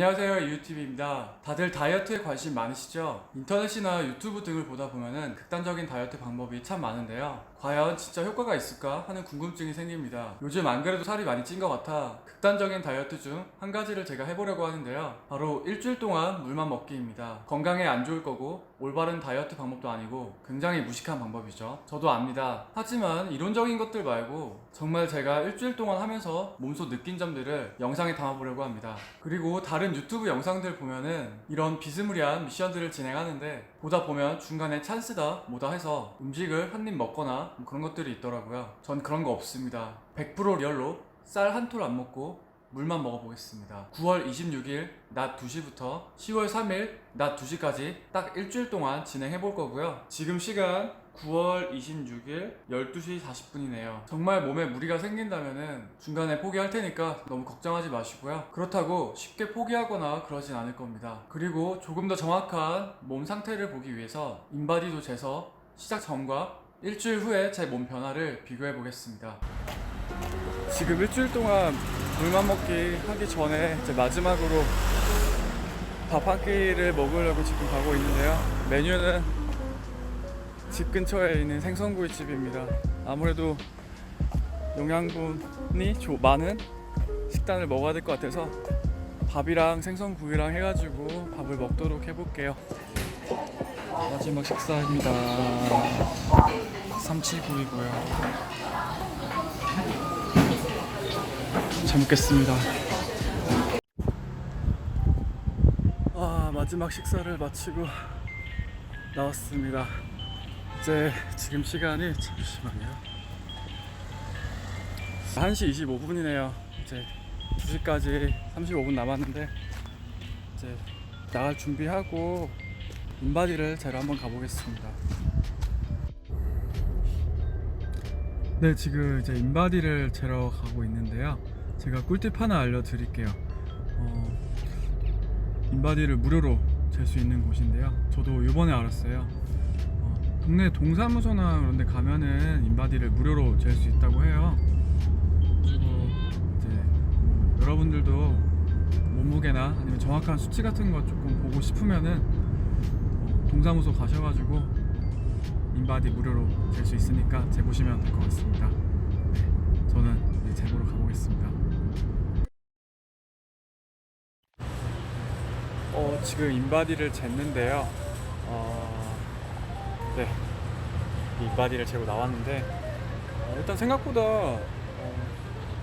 안녕하세요 유튜브입니다. 다들 다이어트에 관심 많으시죠? 인터넷이나 유튜브 등을 보다 보면은 극단적인 다이어트 방법이 참 많은데요. 과연 진짜 효과가 있을까 하는 궁금증이 생깁니다. 요즘 안 그래도 살이 많이 찐 것 같아 극단적인 다이어트 중 한 가지를 제가 해보려고 하는데요. 바로 일주일 동안 물만 먹기입니다. 건강에 안 좋을 거고 올바른 다이어트 방법도 아니고 굉장히 무식한 방법이죠. 저도 압니다. 하지만 이론적인 것들 말고 정말 제가 일주일 동안 하면서 몸소 느낀 점들을 영상에 담아보려고 합니다. 그리고 다른 유튜브 영상들 보면은 이런 비스무리한 미션들을 진행하는데 보다 보면 중간에 찬스다 뭐다 해서 음식을 한 입 먹거나 뭐 그런 것들이 있더라고요. 전 그런 거 없습니다. 100% 리얼로 쌀 한 톨 안 먹고 물만 먹어보겠습니다. 9월 26일 낮 2시부터 10월 3일 낮 2시까지 딱 일주일 동안 진행해 볼 거고요. 지금 시간 9월 26일 12시 40분이네요. 정말 몸에 무리가 생긴다면은 중간에 포기할 테니까 너무 걱정하지 마시고요. 그렇다고 쉽게 포기하거나 그러진 않을 겁니다. 그리고 조금 더 정확한 몸 상태를 보기 위해서 인바디도 재서 시작 전과 일주일 후에 제 몸 변화를 비교해 보겠습니다. 지금 일주일 동안 물만 먹기 하기 전에 이제 마지막으로 밥 한 끼를 먹으려고 지금 가고 있는데요. 메뉴는 집 근처에 있는 생선구이 집입니다. 아무래도 영양분이 조- 많은 식단을 먹어야 될 것 같아서 밥이랑 생선구이랑 해가지고 밥을 먹도록 해볼게요. 마지막 식사입니다. 삼치구이고요. 잘 먹겠습니다. 아 마지막 식사를 마치고 나왔습니다. 이제 지금 시간이 잠시만요. 1시 25분이네요. 이제 2시까지 35분 남았는데 이제 나갈 준비하고 인바디를 제가 한번 가보겠습니다. 네, 지금 이제 인바디를 재러 가고 있는데요. 제가 꿀팁 하나 알려드릴게요. 어, 인바디를 무료로 잴 수 있는 곳인데요. 저도 이번에 알았어요. 어, 동네 동사무소나 그런 데 가면은 인바디를 무료로 잴 수 있다고 해요. 그리고 이제 뭐 여러분들도 몸무게나 아니면 정확한 수치 같은 거 조금 보고 싶으면은 어, 동사무소 가셔가지고 인바디 무료로 잴 수 있으니까 재보시면 될 것 같습니다. 네, 저는 이제 재보러 가보겠습니다. 어, 지금 인바디를 쟀는데요. 어, 네, 인바디를 재고 나왔는데 어, 일단 생각보다 어,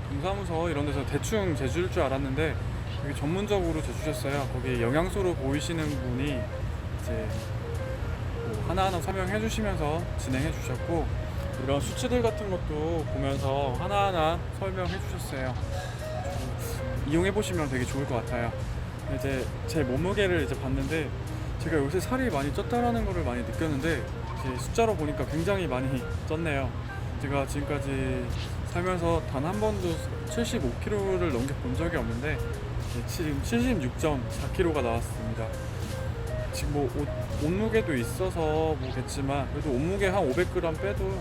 동사무소 이런 데서 대충 재줄 줄 알았는데 되게 전문적으로 재주셨어요. 거기 영양소로 보이시는 분이 이제 뭐 하나하나 설명해 주시면서 진행해 주셨고 이런 수치들 같은 것도 보면서 하나하나 설명해 주셨어요. 이용해 보시면 되게 좋을 것 같아요. 이제 제 몸무게를 이제 봤는데 제가 요새 살이 많이 쪘다라는 거를 많이 느꼈는데 이제 숫자로 보니까 굉장히 많이 쪘네요. 제가 지금까지 살면서 단 한 번도 75kg를 넘겨 본 적이 없는데 이제 지금 76.4kg가 나왔습니다. 지금 뭐 옷, 몸무게도 있어서 뭐겠지만 그래도 몸무게 한 500g 빼도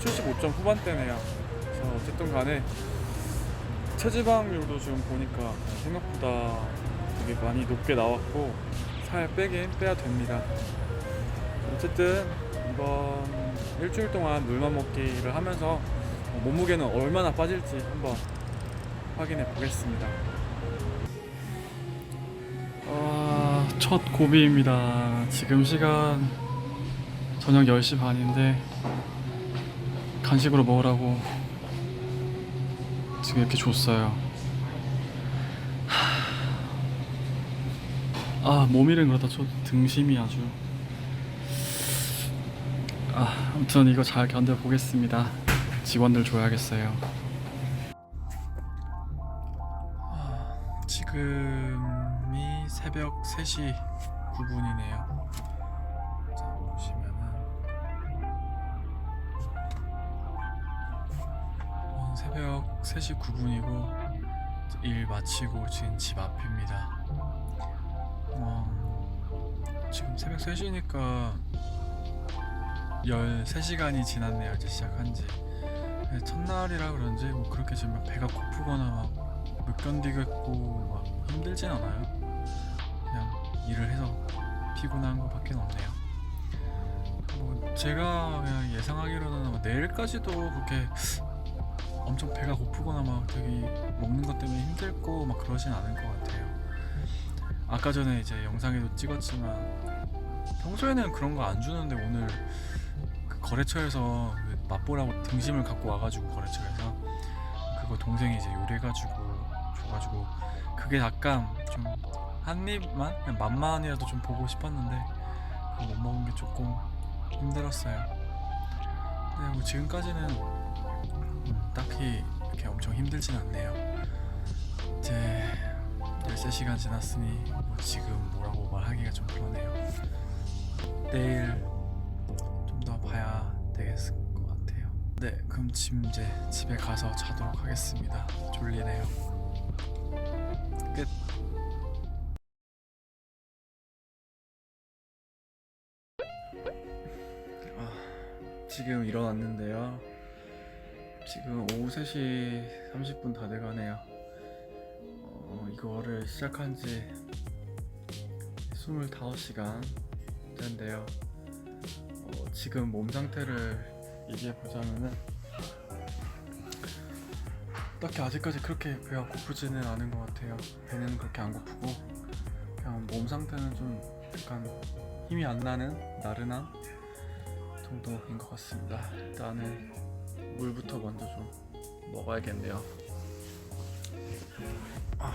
75점 후반대네요. 그래서 어쨌든 간에 체지방률도 지금 보니까 생각보다 되게 많이 높게 나왔고 살 빼긴 빼야 됩니다. 어쨌든 이번 일주일 동안 물만 먹기를 하면서 몸무게는 얼마나 빠질지 한번 확인해 보겠습니다. 아, 첫 고비입니다. 지금 시간 저녁 10시 반인데 간식으로 먹으라고 지금 이렇게 줬어요. 아, 몸일은 그렇다 쳐 등심이 아주 아, 아무튼 이거 잘 견뎌 보겠습니다. 직원들 줘야겠어요. 지금이 새벽 3시 9분이네요. 자, 보시면은 어, 새벽 3시 9분이고 일 마치고 지금 집 앞입니다. 어, 지금 새벽 3시니까 13시간이 지났네요. 이제 시작한 지. 네, 첫날이라 그런지 뭐 그렇게 지금 막 배가 고프거나 막 못 견디겠고 막 힘들진 않아요. 그냥 일을 해서 피곤한 것밖에 없네요. 뭐 제가 그냥 예상하기로는 뭐 내일까지도 그렇게 엄청 배가 고프거나 막 되게 먹는 것 때문에 힘들고 막 그러진 않을 것 같아요. 아까 전에 이제 영상에도 찍었지만 평소에는 그런 거 안 주는데 오늘 그 거래처에서 그 맛보라고 등심을 갖고 와가지고 거래처에서 그거 동생이 이제 요리해가지고 줘가지고 그게 약간 좀 한 입만 그냥 맛만이라도 좀 보고 싶었는데 그거 못 먹은 게 조금 힘들었어요. 근데 뭐 지금까지는 음, 딱히 이렇게 엄청 힘들진 않네요. 이제 13시간 지났으니 뭐 지금 뭐라고 말하기가 좀 그러네요. 내일 봐야 되겠을 것 같아요. 네, 그럼 지금 이제 집에 가서 자도록 하겠습니다. 졸리네요. 끝. 아, 지금 일어났는데요. 지금 오후 3시 30분 다 돼가네요. 어, 이거를 시작한 지 25시간 된데요. 어, 지금 몸 상태를 얘기해 보자면은 딱히 아직까지 그렇게 배가 고프지는 않은 것 같아요. 배는 그렇게 안 고프고 그냥 몸 상태는 좀 약간 힘이 안 나는 나른한 정도인 것 같습니다. 일단은 물부터 먼저 좀 먹어야겠네요. 아.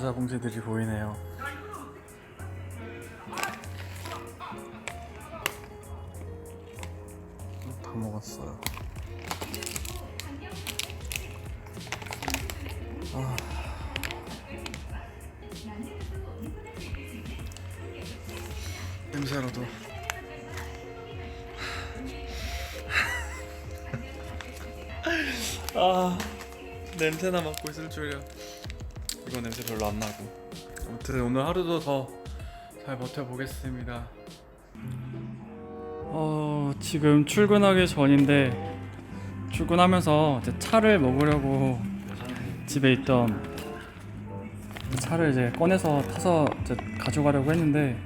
과자 봉지들이 보이네요. 다 먹었어요. 아. 냄새로도 아 냄새나 맡고 있을 줄이야. 이거 냄새 별로 안 나고. 아무튼 오늘 하루도 더 잘 버텨보겠습니다. 어, 지금 출근하기 전인데 출근하면서 이제 차를 먹으려고 집에 있던 차를 이제 꺼내서 타서 이제 가져가려고 했는데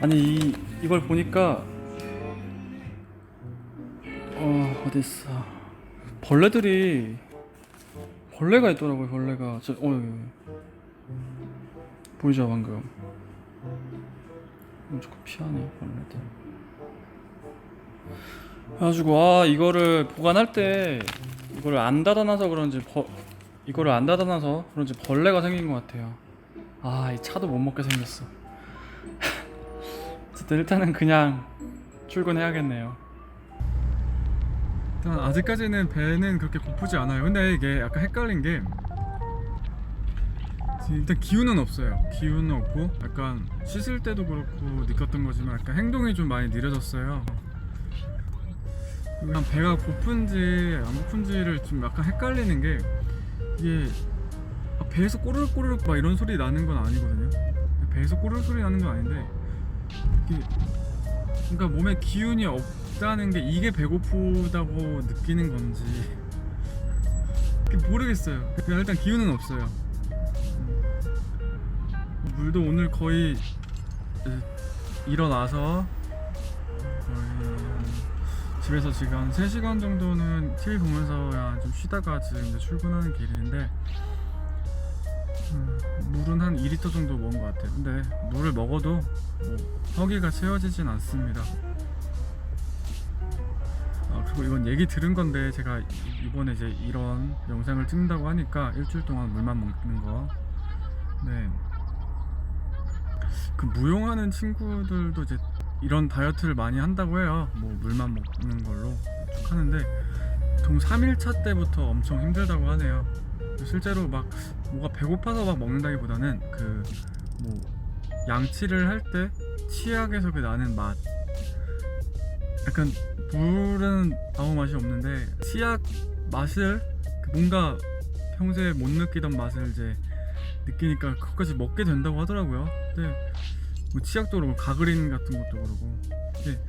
아니 이 이걸 보니까 어 어디 있어 벌레들이 벌레가 있더라고요 벌레가. 저, 어 여기. 보이죠 방금? 음, 자꾸 피하네 벌레들. 그래가지고 아 이거를 보관할 때 이거를 안 닫아놔서 그런지 벌 이거를 안 닫아놔서 그런지 벌레가 생긴 것 같아요. 아 이 차도 못 먹게 생겼어. 일단은 그냥 출근해야겠네요 일단 아직까지는 배는 그렇게 고프지 않아요. 근데 이게 약간 헷갈린 게 일단 기운은 없어요. 기운은 없고 약간 씻을 때도 그렇고 느꼈던 거지만 약간 행동이 좀 많이 느려졌어요. 그냥 배가 고픈지 안 고픈지를 좀 약간 헷갈리는 게 이게 아, 배에서 꼬르륵 꼬르륵 막 이런 소리 나는 건 아니거든요. 배에서 꼬르륵 소리 나는 건 아닌데 이게 그러니까 몸에 기운이 없 다는 게 이게 배고프다고 느끼는 건지 모르겠어요 그냥 일단 기운은 없어요 음. 물도 오늘 거의 이제 일어나서 거의 한 집에서 지금 한 3시간 정도는 TV 보면서 좀 쉬다가 지금 이제 출근하는 길인데 음, 물은 한 2리터 정도 먹은 것 같아요. 근데 물을 먹어도 뭐 허기가 채워지진 않습니다. 아, 그리고 이건 얘기 들은 건데 제가 이- 이번에 이제 이런 영상을 찍는다고 하니까 일주일 동안 물만 먹는 거. 네. 그 무용하는 친구들도 이제 이런 다이어트를 많이 한다고 해요. 뭐 물만 먹는 걸로 쭉 하는데 동 3일차 때부터 엄청 힘들다고 하네요. 실제로 막 뭐가 배고파서 막 먹는다기보다는 그 뭐 양치를 할 때 치약에서 그 나는 맛 약간 물은 아무 맛이 없는데 치약 맛을 그 뭔가 평소에 못 느끼던 맛을 이제 느끼니까 그것까지 먹게 된다고 하더라고요. 근데 뭐 치약도 그렇고 가그린 같은 것도 그러고 근데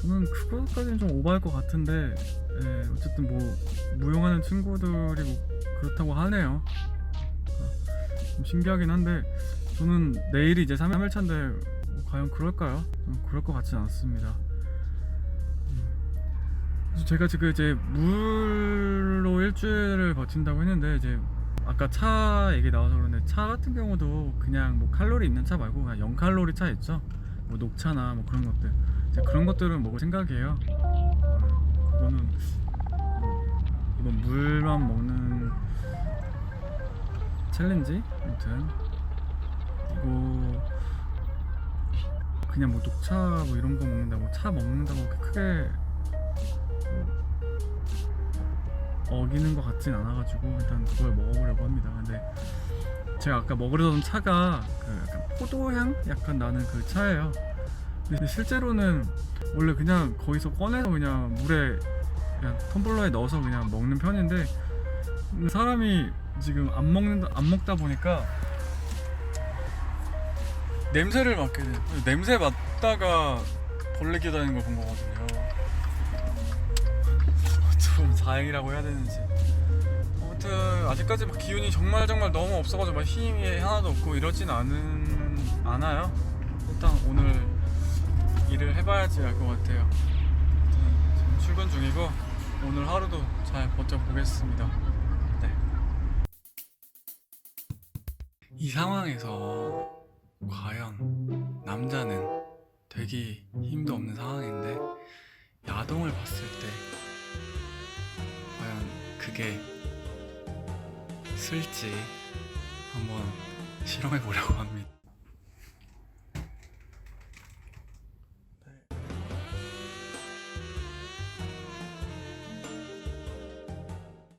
저는 그거까지는 좀 오버할 것 같은데 예, 어쨌든 뭐 무용하는 친구들이 뭐 그렇다고 하네요. 좀 신기하긴 한데 저는 내일이 이제 3일 차인데 뭐 과연 그럴까요? 좀 그럴 것 같진 않습니다. 그래서 제가 지금 이제 물로 일주일을 버틴다고 했는데 이제 아까 차 얘기 나와서 그런데 차 같은 경우도 그냥 뭐 칼로리 있는 차 말고 그냥 0 칼로리 차 있죠? 뭐 녹차나 뭐 그런 것들. 이제 그런 것들은 먹을 생각이에요. 어, 그거는 뭐 이번 물만 먹는 챌린지? 아무튼. 이거 그냥 뭐 녹차 뭐 이런 거 먹는다고 차 먹는다고 크게 어기는 것 같진 않아가지고 일단 그걸 먹어보려고 합니다. 근데 제가 아까 먹으려던 차가 그 약간 포도향 약간 나는 그 차예요. 근데 실제로는 원래 그냥 거기서 꺼내서 그냥 물에 그냥 텀블러에 넣어서 그냥 먹는 편인데 사람이 지금 안 먹는다 안 먹다 보니까 냄새를 맡게 돼요. 냄새 맡다가 벌레 기다리는 걸 본 거거든요. 다행이라고 해야 되는지. 아무튼 아직까지 막 기운이 정말 정말 너무 없어가지고 막 힘이 하나도 없고 이러진 않은 않아요. 일단 오늘 일을 해봐야지 알 것 같아요. 지금 출근 중이고 오늘 하루도 잘 버텨보겠습니다. 네. 이 상황에서 과연 남자는 되게 힘도 없는 상황인데 야동을 봤을 때 그게 쓸지 한번 실험해 보려고 합니다.